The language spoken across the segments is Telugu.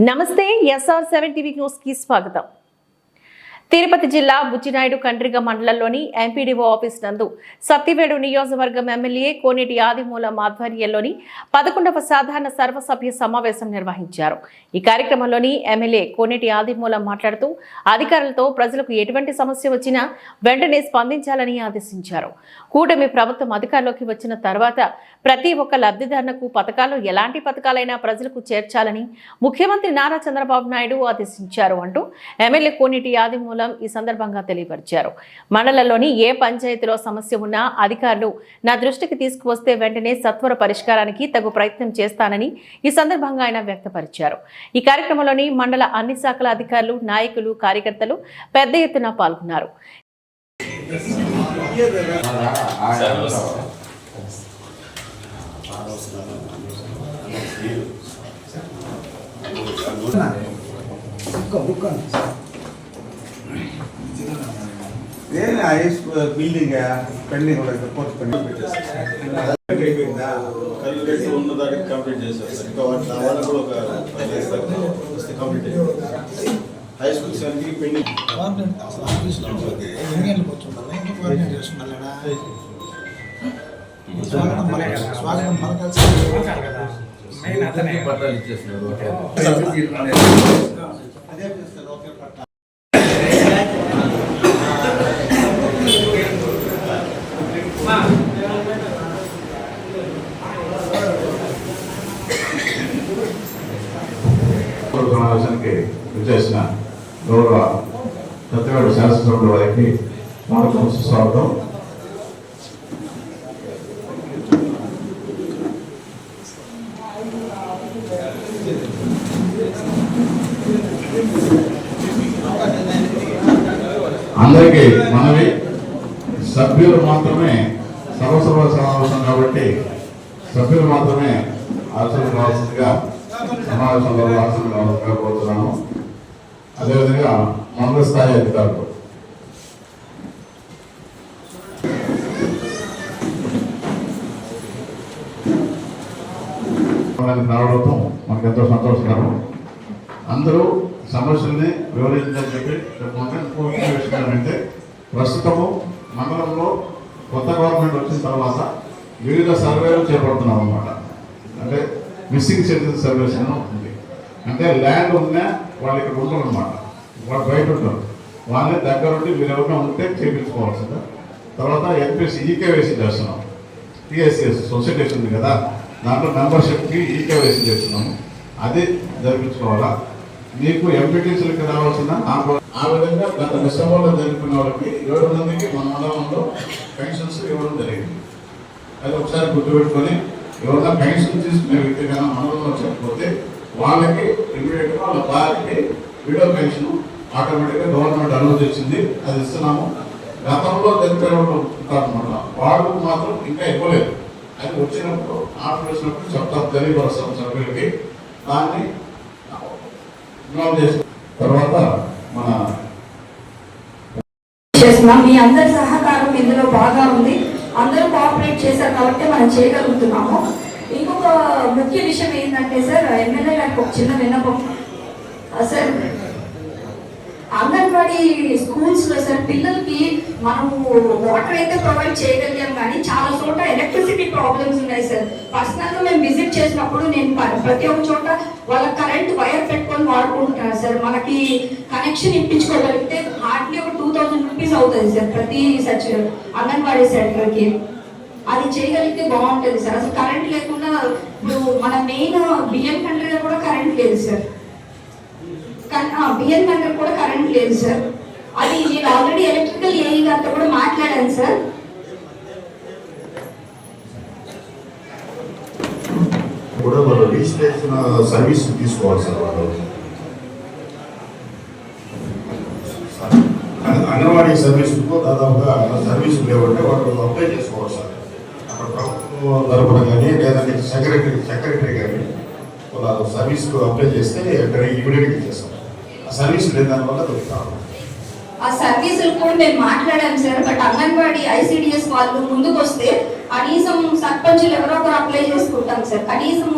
నమస్తే ఎస్ఆర్ సెవెన్ టీవీ న్యూస్ కి స్వాగతం తిరుపతి జిల్లా బుచ్చినాయుడు కండ్రిగ మండలంలోని ఎంపీడీఓ ఆఫీస్ నందు సత్తివేడు నియోజకవర్గం ఎమ్మెల్యే కోనేటి ఆదిమూలం ఆధ్వర్యంలోని పదకొండవ సాధారణ సర్వసభ్య సమావేశం నిర్వహించారు. ఈ కార్యక్రమంలోని ఎమ్మెల్యే కోనేటి ఆదిమూలం మాట్లాడుతూ అధికారులతో ప్రజలకు ఎటువంటి సమస్య వచ్చినా వెంటనే స్పందించాలని ఆదేశించారు. కూటమి ప్రభుత్వం అధికారంలోకి వచ్చిన తర్వాత ప్రతి ఒక్క లబ్ధిదారులకు పథకాలు ఎలాంటి పథకాలైనా ప్రజలకు చేర్చాలని ముఖ్యమంత్రి నారా చంద్రబాబు నాయుడు ఆదేశించారు అంటూ ఎమ్మెల్యే కోనేటి ఆదిమూలం ఈ సందర్భంగా తెలియపరిచారు. మండలంలోని ఏ పంచాయతీలో సమస్య ఉన్నా అధికారులు నా దృష్టికి తీసుకువస్తే వెంటనే సత్వర పరిష్కారానికి తగు ప్రయత్నం చేస్తానని ఈ సందర్భంగా ఆయన వ్యక్తపరిచారు. ఈ కార్యక్రమంలోని మండల అన్ని శాఖల అధికారులు నాయకులు కార్యకర్తలు పెద్ద ఎత్తున పాల్గొన్నారు. ಏನು ಐಸ್ ಬಿಲ್ಡಿಂಗ್ ಪೆಂಡಿಂಗ್ ಒಳಗೆ ಕೋರ್ಟ್ ಪೆಂಡಿಂಗ್ అయిపోయిందా కళ్ళు కట్టి ఉన్న దానికి కంప్లీట్ చేశారు సార్ ఇంకా వాటి వాళ్ళు కూడా ఒక ఫైవ్ డేస్ దాకా వస్తే కంప్లీట్ అయ్యింది హై స్కూల్ సార్కి పెండింగ్ కోఆర్డినేట్ అసలు ఆఫీస్లో ఎన్ని గంటలకు వచ్చి ఉండాలి ఎంత కోఆర్డినేట్ చేస్తున్నాడా స్వాగతం పలక స్వాగతం పలకాల్సి పట్టాలు ఇచ్చేస్తున్నారు అదే చేస్తారు ఓకే పట్ట సమావేశానికి విచ్చేసిన గౌరవ సత్యవాడ శాసనసభ్యుల వారికి స్వాగతం సుస్వాగతం. అందరికీ మనవి సభ్యులు మాత్రమే సర్వసర్వ సమావేశం కాబట్టి సభ్యులు మాత్రమే హాజరు కావాల్సిందిగా సమావేశంలో హాజరు అదేవిధంగా మండల స్థాయి అధికారులు. రావడంతో మనకు ఎంతో సంతోషకరం. అందరూ సమస్యల్ని వివరించని చెప్పి చెప్పుకుంటే ప్రస్తుతము మండలంలో కొత్త గవర్నమెంట్ వచ్చిన తర్వాత వివిధ సర్వేలు చేపడుతున్నాం అన్నమాట అంటే మిస్సింగ్ సిటిజన్ సర్వీస్ అని ఉంది. అంటే ల్యాండ్ ఉన్నా వాళ్ళు ఇక్కడ ఉండరు అనమాట వాళ్ళు బయట ఉంటారు. వాళ్ళని దగ్గరుండి మీరు ఎవరైనా ఉంటే చేయించుకోవాల్సిందా. తర్వాత ఎన్పిసి ఈకేవైసీ చేస్తున్నాం. టీఎస్ఎస్ సొసైటీస్ ఉంది కదా దాంట్లో మెంబర్షిప్కి ఈకేవైసీ చేస్తున్నాము. అది జరిపించుకోవాలా? మీకు ఎంపీటీసీలకి రావాల్సిన ఆ- ఆ విధంగా గత డిసెంబర్లో జరిపిన వాళ్ళకి ఏడు మందికి మన మండలంలో పెన్షన్స్ ఇవ్వడం జరిగింది. అది ఒకసారి గుర్తుపెట్టుకొని ఎవరైనా పెన్షన్ తీసుకునే వ్యక్తి కన్నా మనలో చెప్పకపోతే వాళ్ళకి ఇమీడియట్గా వాళ్ళ భార్యకి విడో పెన్షన్ ఆటోమేటిక్గా గవర్నమెంట్ అలౌ చేసింది అది ఇస్తున్నాము. గతంలో తెలిపే వాళ్ళు వాళ్ళు మాత్రం ఇంకా ఇవ్వలేదు అది వచ్చినప్పుడు ఆర్డర్ వేసినప్పుడు చెప్తారు తెలియపరుస్తాం సభ్యులకి. దాన్ని ఇన్వాల్వ్ చేసిన తర్వాత మన మీ అందరి సహకారం ఇందులో బాగా ఉంది. అందరూ కోఆపరేట్ చేశారు కాబట్టి మనం చేయగలుగుతున్నాము. ఇంకొక ముఖ్య విషయం ఏంటంటే సార్ ఎమ్మెల్యే గారికి ఒక చిన్న విన్నపం. సార్ అంగన్వాడీ స్కూల్స్లో సార్ పిల్లలకి మనము వాటర్ అయితే ప్రొవైడ్ చేయగలిగాం కానీ చాలా చోట ఎలక్ట్రిసిటీ ప్రాబ్లమ్స్ ఉన్నాయి సార్. పర్సనల్గా మేము విజిట్ చేసినప్పుడు నేను ప్రతి ఒక్క చోట వాళ్ళ కరెంట్ వైర్ పెట్టుకొని వాడుకుంటున్నారు సార్. మనకి కనెక్షన్ ఇప్పించుకోగలిగితే హార్డ్లీ ఒక టూ రూపీస్ అవుతుంది సార్ ప్రతి సచ్ అంగన్వాడీ సెంటర్కి అది చేయగలిగితే బాగుంటుంది సార్. అసలు కరెంట్ లేకుండా ఇప్పుడు మన మెయిన్ బియ్యం కంట్రీలో కూడా కరెంట్ లేదు సార్. బిఎన్ కంట్రీ కూడా కరెంట్ లేదు సార్. అది నేను ఆల్రెడీ ఎలక్ట్రికల్ ఏఈ గారితో కూడా మాట్లాడాను సార్. కూడా వాళ్ళు రిజిస్ట్రేషన్ సర్వీస్ తీసుకోవాలి సార్ వాళ్ళు. అంగన్వాడీ సర్వీసులకు దాదాపుగా సర్వీసులు లేవంటే వాళ్ళు అప్లై చేసుకోవాలి సార్. అక్కడ ప్రభుత్వం తరపున కానీ లేదంటే సెక్రటరీ సెక్రటరీ కానీ వాళ్ళ సర్వీస్కు అప్లై చేస్తే అక్కడ ఇమీడియట్గా చేస్తాం ఆ సర్వీస్ లేని దానివల్ల దొరుకుతాం ఆ సర్వీసులు కూడా మేము మాట్లాడాం సార్ బట్ అంగన్వాడీ ఐసిడిఎస్ వాళ్ళు ముందుకు వస్తే కనీసం సర్పంచులు ఎవరో ఒకరు అప్లై చేసుకుంటాం సార్. కనీసం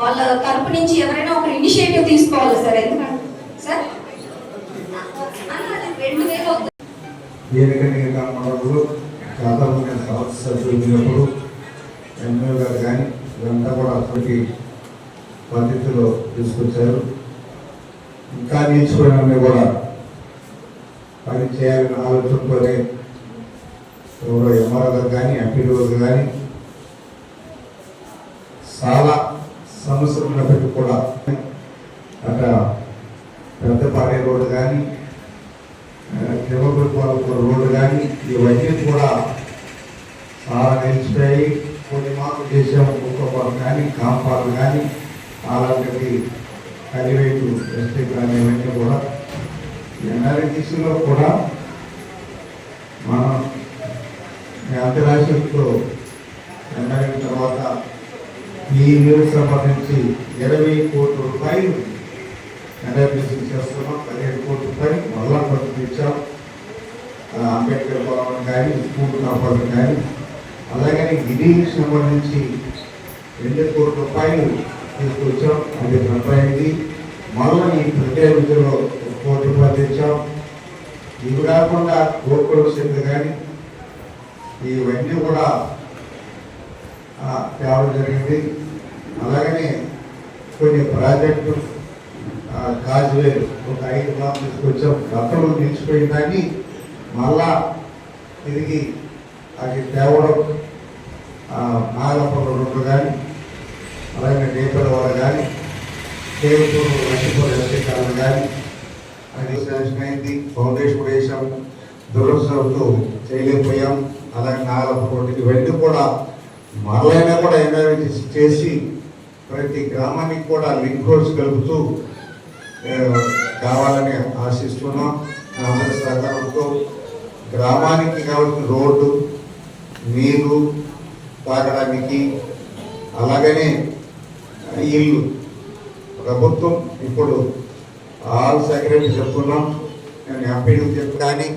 వాళ్ళ తరపు నుంచి ఎవరైనా ఒక ఇనిషియేటివ్ తీసుకోవాలి సార్ అన్న, రెండు వేలు అవుతుంది. దీనికనిగా మనకు గతంలో నేను సంస్థ సభ్యులు ఎమ్మెల్యే గారు కానీ ఇదంతా కూడా అప్పటికి పద్ధతిలో తీసుకొచ్చారు. ఇంకా నేర్చుకోవడాన్ని కూడా పని చేయాలని ఆలోచనతోనే ఎవరో ఎంఆర్ఓ గారు కానీ ఎంపీడీ గారు కానీ చాలా సమస్యలు ఉన్నప్పటికీ కూడా అక్కడ పెద్ద పాడే రోడ్డు కానీ కిలోమీటర్ రోడ్డు కానీ ఇవన్నీ కూడా చాలా నిలిచిపోయి కొన్ని మార్పులు చేసాము ఒక్కొక్కరు కానీ కాంపాలు కానీ అలాంటివి కలివేటు ఎస్టీ కానీ ఇవన్నీ కూడా. ఎన్ఆర్టీసీలో కూడా మనం అంతరాష్ట్రంలో ఎన్ఆర్ఎం తర్వాత ఈ నీరు సంబంధించి ఇరవై కోట్ల రూపాయలు ఎన్ఆర్టీసీ చేస్తున్నాం పదిహేడు కోట్ల రూపాయలు మళ్ళా ఖర్చు తెచ్చాం అంబేద్కర్ భవనం కానీ స్కూల్ కాపాడు కానీ. అలాగని గిరికి సంబంధించి రెండు కోట్ల రూపాయలు తీసుకొచ్చాం. అది రూపాయలది మళ్ళీ ఈ ప్రత్యేక విద్యలో ఒక కోటి రూపాయలు తెచ్చాం. ఇవి కాకుండా గోకుల శక్తి కానీ ఇవన్నీ కూడా తేవడం జరిగింది. అలాగనే కొన్ని ప్రాజెక్టు కాజువే ఒక ఐదు గ్రాములు తీసుకొచ్చాం గతంలో నిలిచిపోయిన దాన్ని మళ్ళా తిరిగి అది తేవడం నాగపల్లి రోడ్డు కానీ అలాగే నేపల వారు కానీ దేవుడు లక్ష్మీపూర్ ఎస్టీకాలను కానీ అది శాంక్షన్ అయింది ఫౌండేషన్ వేసాం వేసాము దురదృష్టంతో చేయలేకపోయాం. అలాగే నాగలప ఇవన్నీ కూడా మరలైనా కూడా ఎన్ఆర్ఎస్ చేసి ప్రతి గ్రామానికి కూడా లింక్ రోడ్స్ కలుపుతూ కావాలని ఆశిస్తున్నాం. అందరి సహకారంతో గ్రామానికి కావాల్సిన రోడ్డు నీరు తాగడానికి అలాగనే ఇల్లు. ప్రభుత్వం ఇప్పుడు ఆల్ సెక్రటరీ చెప్తున్నాం. నేను ఎంపీడీ చెప్పు కానీ